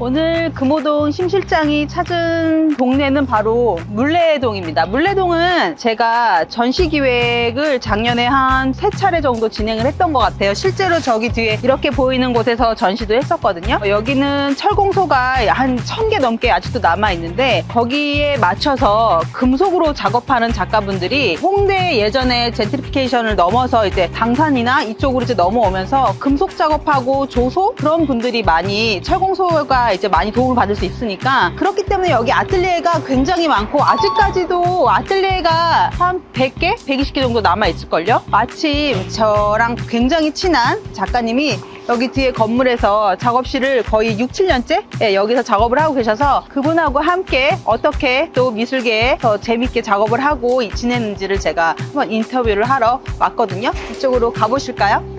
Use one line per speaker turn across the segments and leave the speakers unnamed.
오늘 금호동 심 실장이 찾은 동네는 바로 물레동입니다. 물레동은 제가 전시 기획을 작년에 한 세 차례 정도 진행을 했던 것 같아요. 실제로 저기 뒤에 이렇게 보이는 곳에서 전시도 했었거든요. 여기는 철공소가 한 천 개 넘게 아직도 남아 있는데 거기에 맞춰서 금속으로 작업하는 작가분들이 홍대 예전에 젠트리피케이션을 넘어서 이제 당산이나 이쪽으로 이제 넘어오면서 금속 작업하고 조소 그런 분들이 많이 철공소가 이제 많이 도움을 받을 수 있으니까 그렇기 때문에 여기 아틀리에가 굉장히 많고 아직까지도 아틀리에가 한 100개, 120개 정도 남아 있을걸요. 마침 저랑 굉장히 친한 작가님이 여기 뒤에 건물에서 작업실을 거의 6, 7년째 예, 여기서 작업을 하고 계셔서 그분하고 함께 어떻게 또 미술계에 더 재밌게 작업을 하고 지내는지를 제가 한번 인터뷰를 하러 왔거든요. 이쪽으로 가보실까요?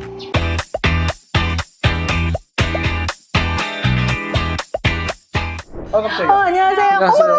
아 갑자기.
어, 안녕하세요.
안녕하세요.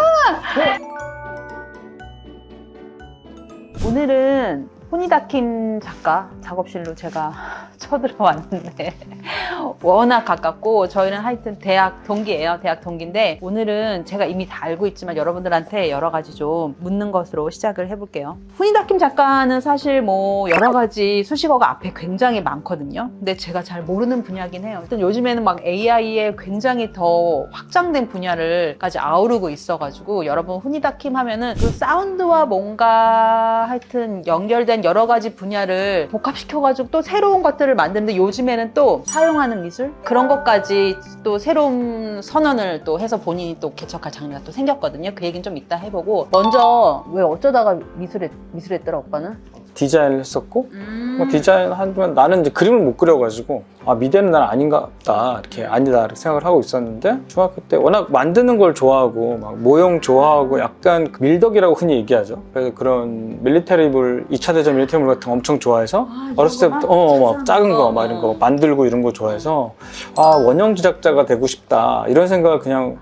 오늘은 호니다킴 작가 작업실로 제가 쳐들어왔는데 워낙 가깝고 저희는 하여튼 대학 동기예요. 대학 동기인데 오늘은 제가 이미 다 알고 있지만 여러분들한테 여러 가지 좀 묻는 것으로 시작을 해볼게요. 호니다킴 작가는 사실 뭐 여러 가지 수식어가 앞에 굉장히 많거든요. 근데 제가 잘 모르는 분야긴 해요. 일단 요즘에는 막 AI에 굉장히 더 확장된 분야를까지 아우르고 있어가지고 여러분 후니다킴 하면은 그 사운드와 뭔가 하여튼 연결된 여러 가지 분야를 복합시켜가지고 또 새로운 것들을 만드는데 요즘에는 또 사용하는 미술 그런 것까지 또 새로운 선언을 또 해서 본인이 또 개척할 장르가 또 생겼거든요. 그 얘기는 좀 이따 해보고 먼저 왜 어쩌다가 미술에 미술했더라 오빠는?
디자인을 했었고
음.
뭐 디자인 하면 나는 이제 그림을 못 그려가지고 아 미대는 난 아닌가 보다 이렇게 아니다 이렇게 생각을 하고 있었는데 중학교 때 워낙 만드는 걸 좋아하고 막 모형 좋아하고 약간 그 밀덕이라고 흔히 얘기하죠. 그래서 그런 밀리터리물 2차 대전 밀리터리물 같은 거 엄청 좋아해서
아,
어렸을. 때부터 어, 막
작은 거.
거막 이런 거 만들고 이런 거 좋아해서 아 원형 제작자가 되고 싶다 이런 생각을 그냥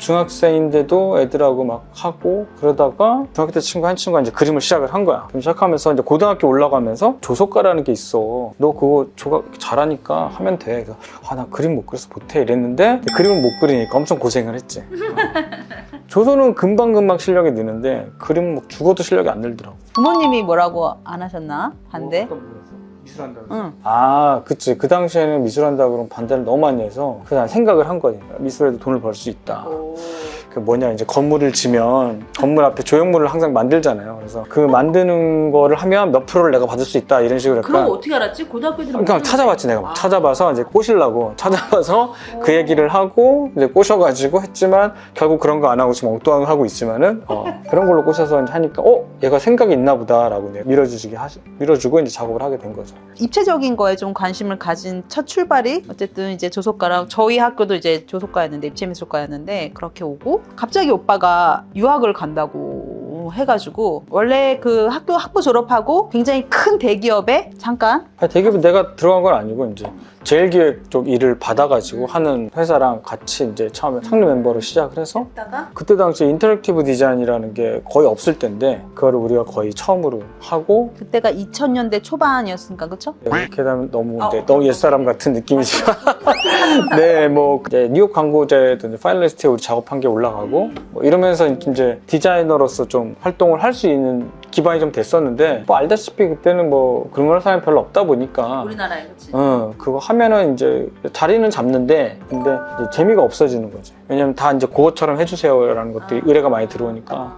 중학생인데도 애들하고 막 하고 그러다가 중학교 때 친구 한 친구가 이제 그림을 시작을 한 거야. 그럼 시작하면서 이제 고등학교 올라가면서 조속가라는 게 있어. 너 그거 조각 잘하니까 하면 돼. 그래서 아 나 그림 못 그려서 못해 이랬는데 그림을 못 그리니까 엄청 고생을 했지. 조소는 금방금방 실력이 느는데 그림은 뭐 죽어도 실력이 안 늘더라고.
부모님이 뭐라고 안 하셨나? 반대?
미술한다고.
응.
아, 그치. 그 당시에는 미술한다 그러면 반대를 너무 많이 해서 난 생각을 한 거지. 미술에도 돈을 벌 수 있다. 그 뭐냐 이제 건물을 지면 건물 앞에 조형물을 항상 만들잖아요. 그래서 그 만드는 거를 하면 몇 프로를 내가 받을 수 있다 이런 식으로
그런 거
약간
어떻게 알았지? 고등학교 애들은
그러니까 찾아봤지 내가
아.
찾아봐서 이제 꼬시려고 찾아봐서 그 얘기를 하고 이제 꼬셔가지고 했지만 결국 그런 거 안 하고 지금 엉뚱한 거 하고 있지만은 어, 그런 걸로 꼬셔서 이제 하니까 어 얘가 생각이 있나 보다라고 이제 밀어주시게 하시 밀어주고 이제 작업을 하게 된 거죠.
입체적인 거에 좀 관심을 가진 첫 출발이 어쨌든 이제 조속가랑 저희 학교도 이제 조속가였는데 입체미술과였는데 그렇게 오고 갑자기 오빠가 유학을 간다고 해가지고 원래 그 학교 학부 졸업하고 굉장히 큰 대기업에 잠깐
아니, 대기업 내가 들어간 건 아니고 이제 제일 기획 쪽 일을 받아가지고 하는 회사랑 같이 이제 처음에 상류 멤버로 시작을 해서
했다가
그때 당시 인터랙티브 디자인이라는 게 거의 없을 때인데 그거를 우리가 거의 처음으로 하고
그때가 2000년대 초반이었으니까 그쵸?
이렇게 되면 너무
어.
이제 너무 옛사람 같은 느낌이지만 네뭐 뉴욕 광고제도 이제 파이널리스트에 우리 작업한 게 올라가고 뭐 이러면서 이제 디자이너로서 좀 활동을 할 수 있는 기반이 좀 됐었는데 뭐 알다시피 그때는 뭐 그런 사람이 별로 없다 보니까
우리나라에 그치?
어, 그거 하면은 이제 자리는 잡는데 근데 이제 재미가 없어지는 거지. 왜냐면 다 이제 그것처럼 해주세요라는 것들이
아.
의뢰가 많이 들어오니까.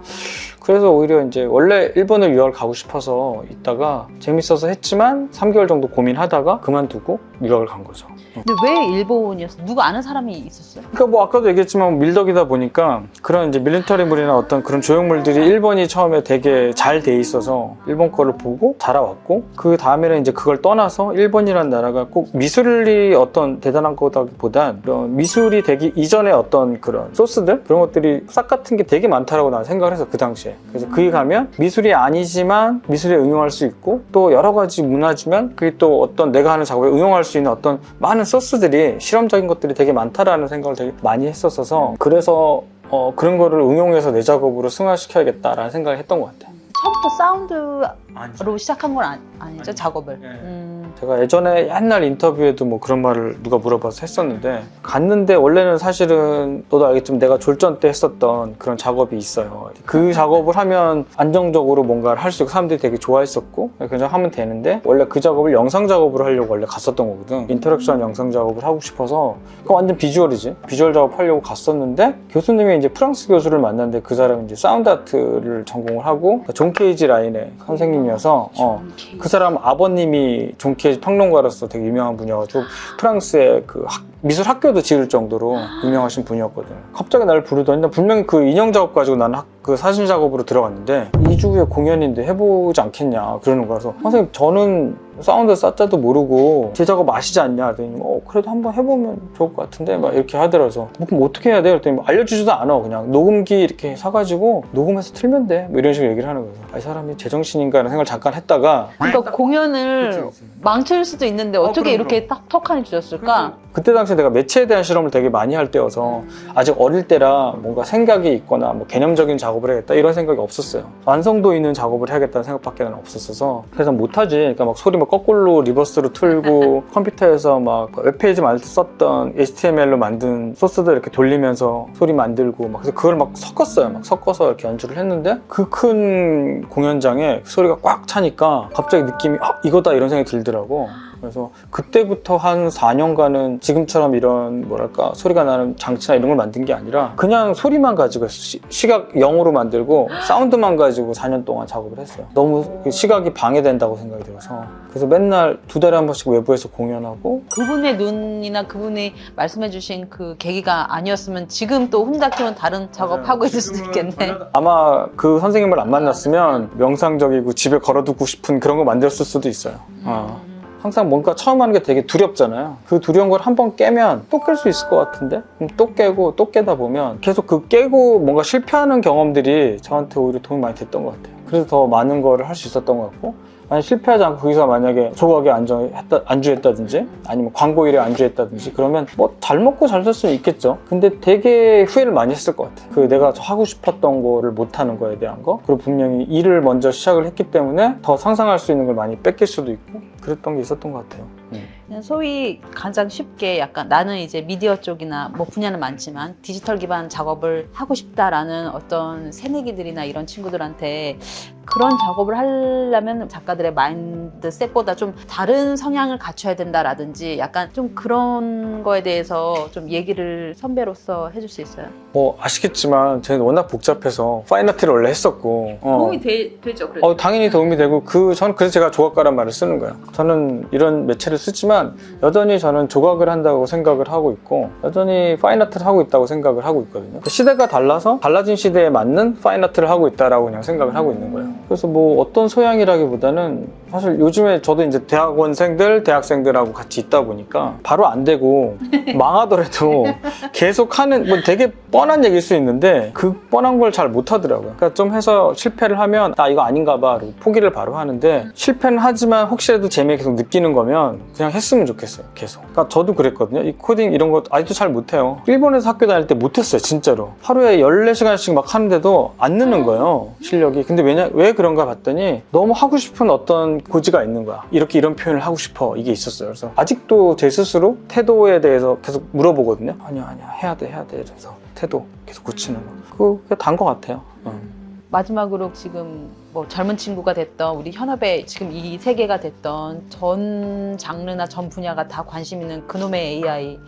그래서 오히려 이제 원래 일본을 유학을 가고 싶어서 있다가 재밌어서 했지만 3개월 정도 고민하다가 그만두고 유학을 간 거죠.
근데 왜 일본이었어? 누구 아는 사람이 있었어요?
그러니까 뭐 아까도 얘기했지만 밀덕이다 보니까 그런 이제 밀리터리물이나 어떤 그런 조형물들이 일본이 처음에 되게 잘 돼 있어서 일본 거를 보고 자라왔고 그 다음에는 이제 그걸 떠나서 일본이라는 나라가 꼭 미술이 어떤 대단한 거다기보단 이런 미술이 되기 이전에 어떤 그런 소스들 그런 것들이 싹 같은 게 되게 많다라고 나는 생각을 해서 그 당시에 그래서 그게 가면 미술이 아니지만 미술에 응용할 수 있고 또 여러 가지 문화지만 그게 또 어떤 내가 하는 작업에 응용할 수 있는 어떤 많은 소스들이 실험적인 것들이 되게 많다라는 생각을 되게 많이 했었어서 그래서 어, 그런 거를 응용해서 내 작업으로 승화시켜야겠다라는 생각을 했던 것 같아요.
처음부터 사운드로
아니죠.
시작한 건 아니, 아니죠? 작업을
네.
음.
제가 예전에 옛날 인터뷰에도 뭐 그런 말을 누가 물어봐서 했었는데 갔는데 원래는 사실은 너도 알겠지만 내가 졸전 때 했었던 그런 작업이 있어요. 그 작업을 하면 안정적으로 뭔가를 할 수 있고 사람들이 되게 좋아했었고 그냥 하면 되는데 원래 그 작업을 영상 작업으로 하려고 원래 갔었던 거거든. 인터랙션 영상 작업을 하고 싶어서 그 완전 비주얼이지. 비주얼 작업하려고 갔었는데 교수님이 이제 프랑스 교수를 만났는데 그 사람이 이제 사운드 아트를 전공을 하고 존 케이지 라인의 선생님이어서 어, 그 사람 아버님이 존 케이지 평론가로서 되게 유명한 분이어가지고 프랑스의 그 학- 미술 학교도 지을 정도로 유명하신 분이었거든. 갑자기 나를 부르더니 나 분명히 그 인형 작업 가지고 나는 학- 그 사진 작업으로 들어갔는데 2주 후에 공연인데 해보지 않겠냐 그러는 거라서 선생님 저는 사운드 쌌자도 모르고 제 작업 아시지 않냐? 그랬더니 어 그래도 한번 해보면 좋을 것 같은데 막 이렇게 하더라서. 뭐 그럼 어떻게 해야 돼? 그랬더니 뭐 알려주지도 않아 그냥. 녹음기 이렇게 사가지고 녹음해서 틀면 돼 뭐 이런 식으로 얘기를 하는 거예요 아, 이 사람이 제정신인가 라는 생각을 잠깐 했다가
그러니까 공연을
그치, 그치.
망칠 수도 있는데
어,
어떻게
그럼,
이렇게 딱 턱하니 주셨을까?
그때 당시에 내가 매체에 대한 실험을 되게 많이 할 때여서 아직 어릴 때라 뭔가 생각이 있거나 뭐 개념적인 작업을 해야겠다 이런 생각이 없었어요. 완성도 있는 작업을 해야겠다는 생각밖에 는 없었어서 그래서 못하지. 그러니까 막 소리 막 거꾸로 리버스로 틀고 컴퓨터에서 막 웹페이지 만들 때 썼던 HTML로 만든 소스들 이렇게 돌리면서 소리 만들고 막 그래서 그걸 막 섞었어요. 막 섞어서 이렇게 연주를 했는데 그 큰 공연장에 소리가 꽉 차니까 갑자기 느낌이 아 이거다 이런 생각이 들더라고. 그래서 그때부터 한 4년간은 지금처럼 이런 뭐랄까 소리가 나는 장치나 이런 걸 만든 게 아니라 그냥 소리만 가지고 시, 시각 0으로 만들고 사운드만 가지고 4년 동안 작업을 했어요. 너무 그 시각이 방해된다고 생각이 들어서 그래서 맨날 두 달에 한 번씩 외부에서 공연하고
그분의 눈이나 그분이 말씀해주신 그 계기가 아니었으면 지금 또 혼자키면 다른 작업하고 있을 수도 있겠네.
아마 그 선생님을 안 만났으면 명상적이고 집에 걸어두고 싶은 그런 거 만들었을 수도 있어요. 어. 항상 뭔가 처음 하는 게 되게 두렵잖아요. 그 두려운 걸 한 번 깨면 또 깰 수 있을 것 같은데? 그럼 또 깨고 또 깨다 보면 계속 그 깨고 뭔가 실패하는 경험들이 저한테 오히려 도움이 많이 됐던 것 같아요. 그래서 더 많은 거를 할 수 있었던 것 같고 실패하지 않고 거기서 만약에 조각에 안정했다, 안주했다든지 아니면 광고 일에 안주했다든지 그러면 뭐 잘 먹고 잘 살 수는 있겠죠. 근데 되게 후회를 많이 했을 것 같아요. 그 내가 하고 싶었던 거를 못하는 거에 대한 거 그리고 분명히 일을 먼저 시작을 했기 때문에 더 상상할 수 있는 걸 많이 뺏길 수도 있고 그랬던 게 있었던 것 같아요. 음.
소위 가장 쉽게 약간 나는 이제 미디어 쪽이나 뭐 분야는 많지만 디지털 기반 작업을 하고 싶다라는 어떤 새내기들이나 이런 친구들한테 그런 작업을 하려면 작가들의 마인드셋보다 좀 다른 성향을 갖춰야 된다라든지 약간 좀 그런 거에 대해서 좀 얘기를 선배로서 해줄 수 있어요?
뭐 아시겠지만 저는 워낙 복잡해서 파인아트를 원래 했었고 어.
되, 되죠, 그래도.
어, 당연히 도움이 되고 그 저는 그래서 제가 조각가란 말을 쓰는 거예요. 저는 이런 매체를 쓰지만 여전히 저는 조각을 한다고 생각을 하고 있고 여전히 파인아트를 하고 있다고 생각을 하고 있거든요. 시대가 달라서 달라진 시대에 맞는 파인아트를 하고 있다라고 그냥 생각을 하고 있는 거예요. 그래서 뭐 어떤 소양이라기보다는 사실 요즘에 저도 이제 대학원생들, 대학생들하고 같이 있다 보니까 바로 안 되고 망하더라도 계속 하는 뭐 되게 뻔한 얘기일 수 있는데 그 뻔한 걸 잘 못하더라고요. 그러니까 좀 해서 실패를 하면 나 이거 아닌가 봐 포기를 바로 하는데 실패는 하지만 혹시라도 재미 계속 느끼는 거면 그냥 했으면 좋겠어요. 계속. 그러니까 저도 그랬거든요. 이 코딩 이런 거 아직도 잘 못해요. 일본에서 학교 다닐 때 못했어요. 진짜로. 하루에 14시간씩 막 하는데도 안 느는 거예요. 실력이. 근데 왜냐, 왜 그런가 봤더니 너무 하고 싶은 어떤 고지가 있는 거야. 이렇게 이런 표현을 하고 싶어. 이게 있었어요. 그래서 아직도 제 스스로 태도에 대해서 계속 물어보거든요. 아니야, 아니야. 해야 돼, 해야 돼. 그래서 태도 계속 고치는 거. 그게 단것 같아요. 음.
마지막으로 지금 뭐 젊은 친구가 됐던 우리 현업에 지금 이 세계가 됐던 전 장르나 전 분야가 다 관심 있는 그놈의 AI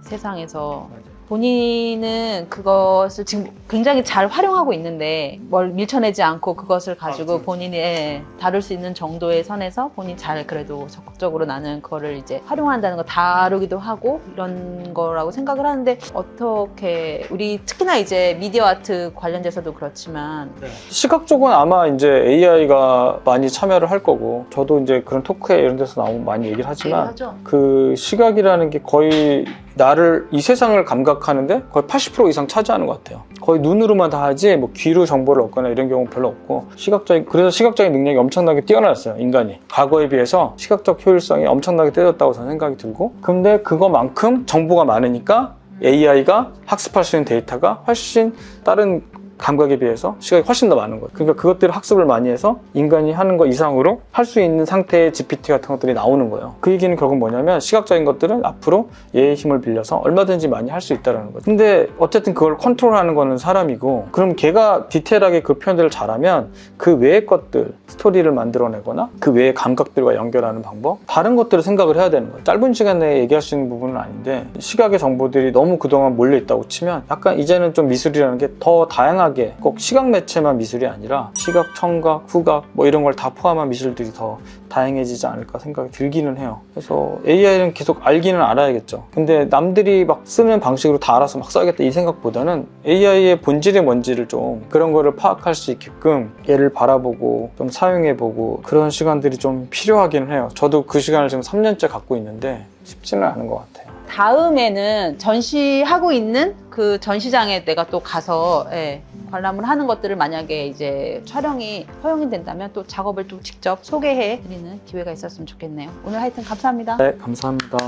세상에서 본인은 그것을 지금 굉장히 잘 활용하고 있는데 뭘 밀쳐내지 않고 그것을 가지고
그렇지.
본인이 예, 다룰 수 있는 정도의 선에서 본인 잘 그래도 적극적으로 나는 그거를 이제 활용한다는 거 다루기도 하고 이런 거라고 생각을 하는데 어떻게 우리 특히나 이제 미디어 아트 관련돼서도 그렇지만
시각 쪽은 아마 이제 AI가 많이 참여를 할 거고 저도 이제 그런 토크에 이런 데서 나오면 많이 얘기를 하지만
하죠.
그 시각이라는 게 거의 나를 이 세상을 감각 하는데 거의 80% 이상 차지하는 것 같아요. 거의 눈으로만 다 하지 뭐 귀로 정보를 얻거나 이런 경우 는 별로 없고 시각적인 그래서 시각적인 능력이 엄청나게 뛰어났어요 인간이 과거에 비해서 시각적 효율성이 엄청나게 뛰어났다고 저는 생각이 들고 근데 그거만큼 정보가 많으니까 AI가 학습할 수 있는 데이터가 훨씬 다른 감각에 비해서 시각이 훨씬 더 많은 거예요. 그러니까 그것들을 학습을 많이 해서 인간이 하는 것 이상으로 할 수 있는 상태의 GPT 같은 것들이 나오는 거예요. 그 얘기는 결국 뭐냐면 시각적인 것들은 앞으로 얘의 힘을 빌려서 얼마든지 많이 할 수 있다는 거죠. 근데 어쨌든 그걸 컨트롤하는 거는 사람이고 그럼 걔가 디테일하게 그 표현들을 잘하면 그 외의 것들 스토리를 만들어내거나 그 외의 감각들과 연결하는 방법 다른 것들을 생각을 해야 되는 거예요. 짧은 시간 내에 얘기할 수 있는 부분은 아닌데 시각의 정보들이 너무 그동안 몰려 있다고 치면 약간 이제는 좀 미술이라는 게 더 다양하게 꼭 시각 매체만 미술이 아니라 시각, 청각, 후각 뭐 이런 걸 다 포함한 미술들이 더 다양해지지 않을까 생각이 들기는 해요. 그래서 AI는 계속 알기는 알아야겠죠. 근데 남들이 막 쓰는 방식으로 다 알아서 막 써야겠다 이 생각보다는 AI의 본질이 뭔지를 좀 그런 거를 파악할 수 있게끔 얘를 바라보고 좀 사용해보고 그런 시간들이 좀 필요하긴 해요. 저도 그 시간을 지금 3년째 갖고 있는데 쉽지는 않은 것 같아요.
다음에는 전시하고 있는 그 전시장에 내가 또 가서 예, 관람을 하는 것들을 만약에 이제 촬영이 허용이 된다면 또 작업을 또 직접 소개해 드리는 기회가 있었으면 좋겠네요. 오늘 하여튼 감사합니다.
네, 감사합니다.